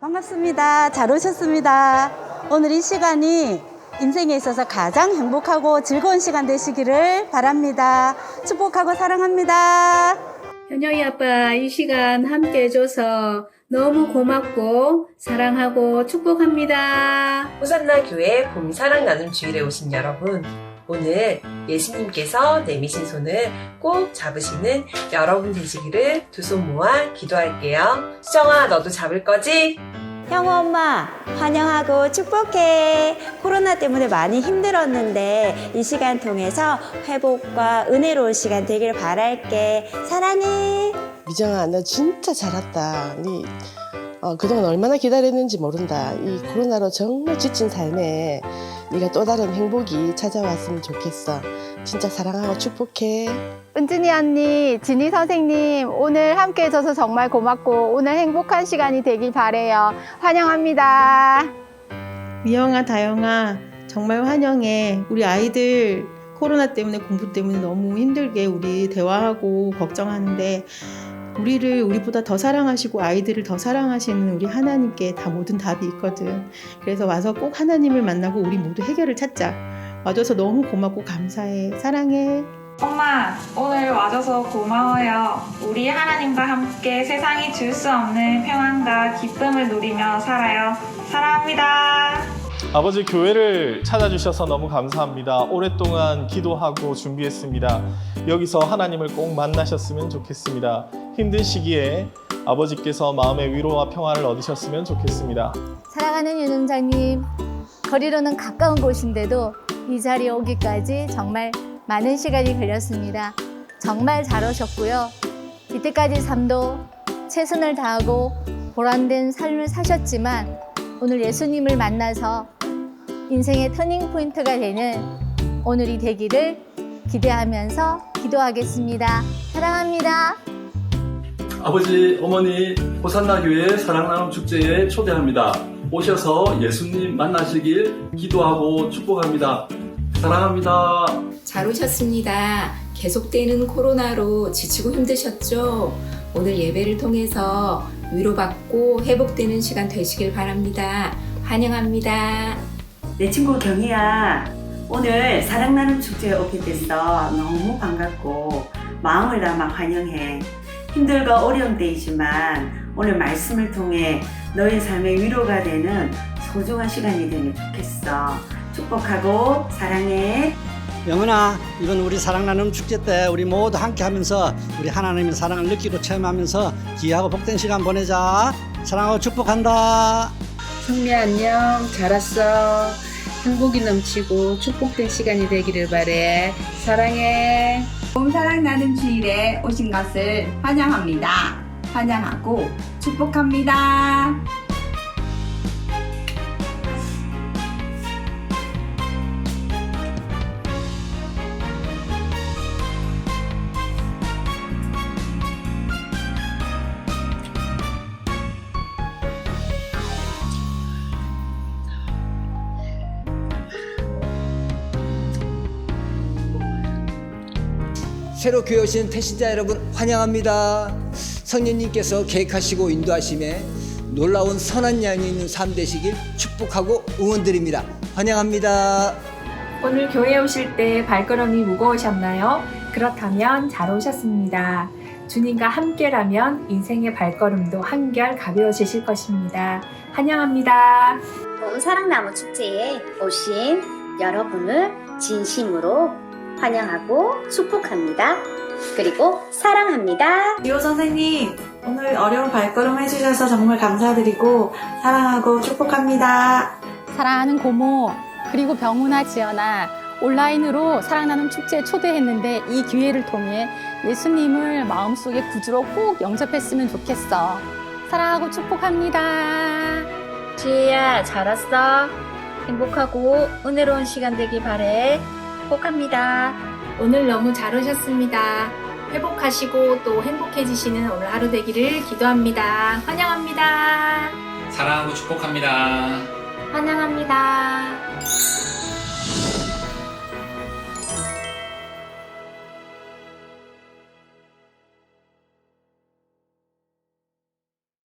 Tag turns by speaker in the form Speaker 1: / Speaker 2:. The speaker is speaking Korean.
Speaker 1: 반갑습니다. 잘 오셨습니다. 오늘 이 시간이 인생에 있어서 가장 행복하고 즐거운 시간 되시기를 바랍니다. 축복하고 사랑합니다.
Speaker 2: 현영이 아빠 이 시간 함께 해줘서 너무 고맙고 사랑하고 축복합니다.
Speaker 3: 호산나 교회 봄 사랑 나눔 주일에 오신 여러분, 오늘 예수님께서 내미신 손을 꼭 잡으시는 여러분 되시기를 두 손 모아 기도할게요. 수정아, 너도 잡을 거지?
Speaker 4: 형우 엄마 환영하고 축복해. 코로나 때문에 많이 힘들었는데 이 시간 통해서 회복과 은혜로운 시간 되길 바랄게. 사랑해.
Speaker 5: 미정아, 너 진짜 잘 왔다. 니 어, 그동안 얼마나 기다렸는지 모른다. 이 코로나로 정말 지친 삶에 네가 또 다른 행복이 찾아왔으면 좋겠어. 진짜 사랑하고 축복해.
Speaker 6: 은진이 언니, 진희 선생님, 오늘 함께 해줘서 정말 고맙고, 오늘 행복한 시간이 되길 바래요. 환영합니다.
Speaker 7: 미영아, 다영아, 정말 환영해. 우리 아이들 코로나 때문에 공부 때문에 너무 힘들게 우리 대화하고 걱정하는데 우리를 우리보다 더 사랑하시고 아이들을 더 사랑하시는 우리 하나님께 다 모든 답이 있거든. 그래서 와서 꼭 하나님을 만나고 우리 모두 해결을 찾자. 와줘서 너무 고맙고 감사해. 사랑해.
Speaker 8: 엄마, 오늘 와줘서 고마워요. 우리 하나님과 함께 세상이 줄 수 없는 평안과 기쁨을 누리며 살아요. 사랑합니다.
Speaker 9: 아버지 교회를 찾아주셔서 너무 감사합니다. 오랫동안 기도하고 준비했습니다. 여기서 하나님을 꼭 만나셨으면 좋겠습니다. 힘든 시기에 아버지께서 마음의 위로와 평안을 얻으셨으면 좋겠습니다.
Speaker 10: 사랑하는 윤음자님, 거리로는 가까운 곳인데도 이 자리에 오기까지 정말 많은 시간이 걸렸습니다. 정말 잘 오셨고요. 이때까지 삶도 최선을 다하고 보람된 삶을 사셨지만 오늘 예수님을 만나서 인생의 터닝 포인트가 되는 오늘이 되기를 기대하면서 기도하겠습니다. 사랑합니다.
Speaker 11: 아버지, 어머니, 호산나 교회 사랑 나눔 축제에 초대합니다. 오셔서 예수님 만나시길 기도하고 축복합니다. 사랑합니다.
Speaker 12: 잘 오셨습니다. 계속되는 코로나로 지치고 힘드셨죠? 오늘 예배를 통해서 위로받고 회복되는 시간 되시길 바랍니다. 환영합니다.
Speaker 13: 내 친구 경희야, 오늘 사랑나눔 축제에 오게 돼서 너무 반갑고 마음을 담아 환영해. 힘들고 어려운 때이지만 오늘 말씀을 통해 너의 삶의 위로가 되는 소중한 시간이 되면 좋겠어. 축복하고 사랑해.
Speaker 14: 영은아, 이번 우리 사랑 나눔 축제 때 우리 모두 함께 하면서 우리 하나님의 사랑을 느끼고 체험하면서 귀하고 복된 시간 보내자. 사랑하고 축복한다.
Speaker 15: 승미 안녕. 잘 왔어. 행복이 넘치고 축복된 시간이 되기를 바래. 사랑해.
Speaker 16: 봄 사랑 나눔 주일에 오신 것을 환영합니다. 환영하고 축복합니다.
Speaker 17: 새로 교회 오신 태신자 여러분 환영합니다. 성령님께서 계획하시고 인도하심에 놀라운 선한 양이 있는 삶 되시길 축복하고 응원드립니다. 환영합니다.
Speaker 8: 오늘 교회 오실 때 발걸음이 무거우셨나요? 그렇다면 잘 오셨습니다. 주님과 함께라면 인생의 발걸음도 한결 가벼워지실 것입니다. 환영합니다.
Speaker 4: 봄 사랑나무 축제에 오신 여러분을 진심으로 환영하고 축복합니다. 그리고 사랑합니다.
Speaker 8: 이호 선생님, 오늘 어려운 발걸음 해주셔서 정말 감사드리고 사랑하고 축복합니다.
Speaker 6: 사랑하는 고모, 그리고 병훈아, 지연아, 온라인으로 사랑나눔 축제에 초대했는데 이 기회를 통해 예수님을 마음속에 구주로 꼭 영접했으면 좋겠어. 사랑하고 축복합니다.
Speaker 4: 지혜야, 잘 왔어. 행복하고 은혜로운 시간 되길 바래. 축복합니다.
Speaker 2: 오늘 너무 잘 오셨습니다. 회복하시고 또 행복해지시는 오늘 하루 되기를 기도합니다. 환영합니다.
Speaker 18: 사랑하고 축복합니다.
Speaker 4: 환영합니다.